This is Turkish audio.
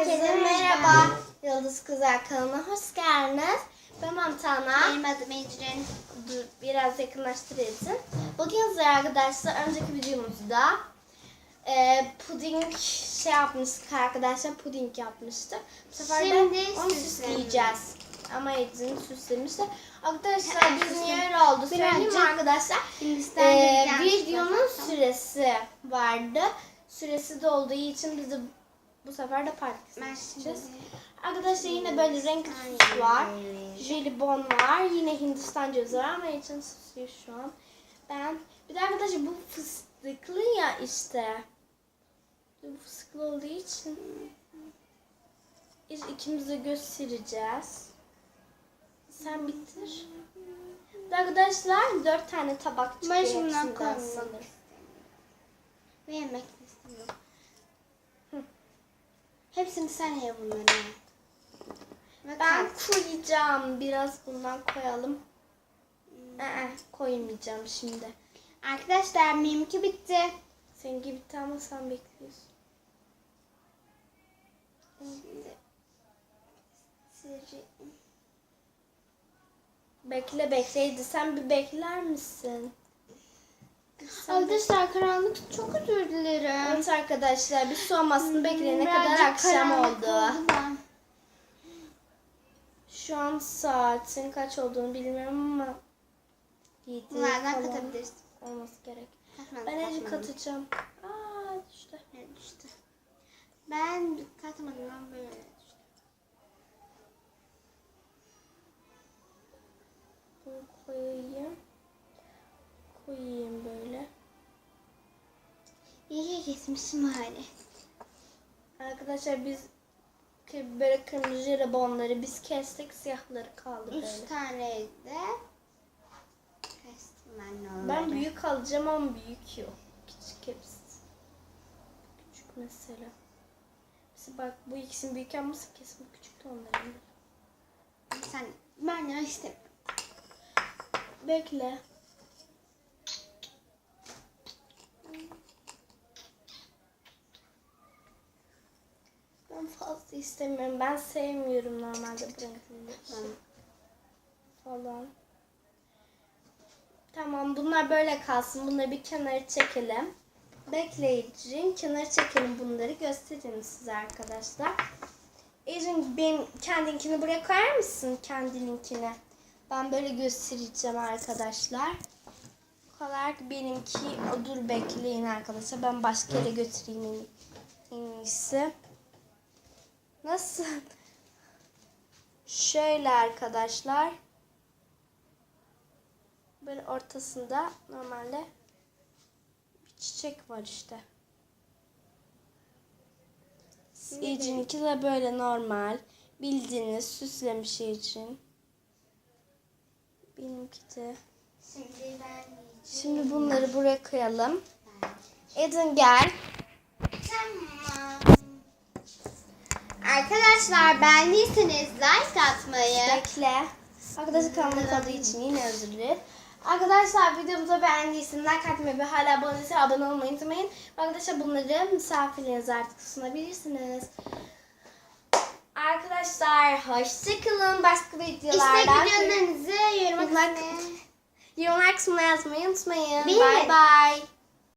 Herkese merhaba. Yıldız Kızlar kanalına hoş geldiniz. Ben Montana. Benim adım Ecrin. Dur biraz yakınlaştırayım. Bugün size arkadaşlar önceki videomuzda e, puding şey yapmıştık arkadaşlar. Puding yapmıştık. Bu sefer Şimdi de onu süsleyeceğiz. Ama Edin süslemişti. Arkadaşlar biz niye öyle oldu söyleyeyim arkadaşlar? Ee, videonun süresi vardı. Süresi dolduğu için biz de bu sefer de seçeceğiz. Arkadaşlar yine böyle renkli süs var. Jelibon var. Yine Hindistan cevizi var ama için süslüyor şu an. Ben bir de arkadaşlar bu fıstıklı ya işte. Bu fıstıklı olduğu için biz ikimiz de göstereceğiz. Sen bitir. Arkadaşlar dört tane tabak çıkıyor. Ben koymak sanırım. Ve yemek istemiyorum. Hepsini sen ye bunları. Ve Ben koyacağım. Biraz bundan koyalım. Ee, koymayacağım şimdi. Arkadaşlar benimki bitti. Seninki bitti ama sen bekliyorsun. Şimdi Bekle bekleydi. Sen bir bekler misin? Arkadaşlar karanlık çok özür dilerim. Evet arkadaşlar bir soğumasını bekleyene kadar akşam oldu. Şu an saatin kaç olduğunu bilmiyorum ama yedi Bunlardan falan katabilirsin. olması gerek. Katmadım, Ben katmadım. katacağım. Aa düştü. Evet, işte. Ben katmadım ama böyle kesmişim hali. Arkadaşlar biz böyle kırmızı jelibonları biz kestik siyahları kaldı Üç tane de kestim ben olur. Ben büyük alacağım ama büyük yok. Küçük hepsi. Küçük mesela. Mesela bak bu ikisinin büyük olması kesin küçük de onların. Sen ben ne istemiyorum. Bekle. Ben fazla istemiyorum. Ben sevmiyorum normalde bu renkleri falan. Tamam bunlar böyle kalsın. Bunları bir kenara çekelim. Bekleyicin kenara çekelim bunları. Göstereyim size arkadaşlar. Ecin benim kendinkini buraya koyar mısın? Kendininkini. Ben böyle göstereceğim arkadaşlar. Bu kadar benimki. O, dur bekleyin arkadaşlar. Ben başka yere götüreyim en iyisi. Nasıl? Şöyle arkadaşlar. Böyle ortasında normalde bir çiçek var işte. İçinki de böyle normal. Bildiğiniz süslemiş için. Benimki de. Şimdi ben Şimdi bunları buraya koyalım. Edin gel. Arkadaşlar beğendiyseniz like atmayı, Bekle. Arkadaşlar kanalıma kaldığı için yine özür dilerim. Arkadaşlar videomuzu beğendiyseniz like atmayı ve hala abone değilseniz abone olmayı unutmayın. Arkadaşlar bunları misafirlerinize artık sunabilirsiniz. Arkadaşlar hoşçakalın. Başka videolardan. videolarınızı yoruma Like- kısmına Yorumlar kısmına yazmayı unutmayın. Bye bye.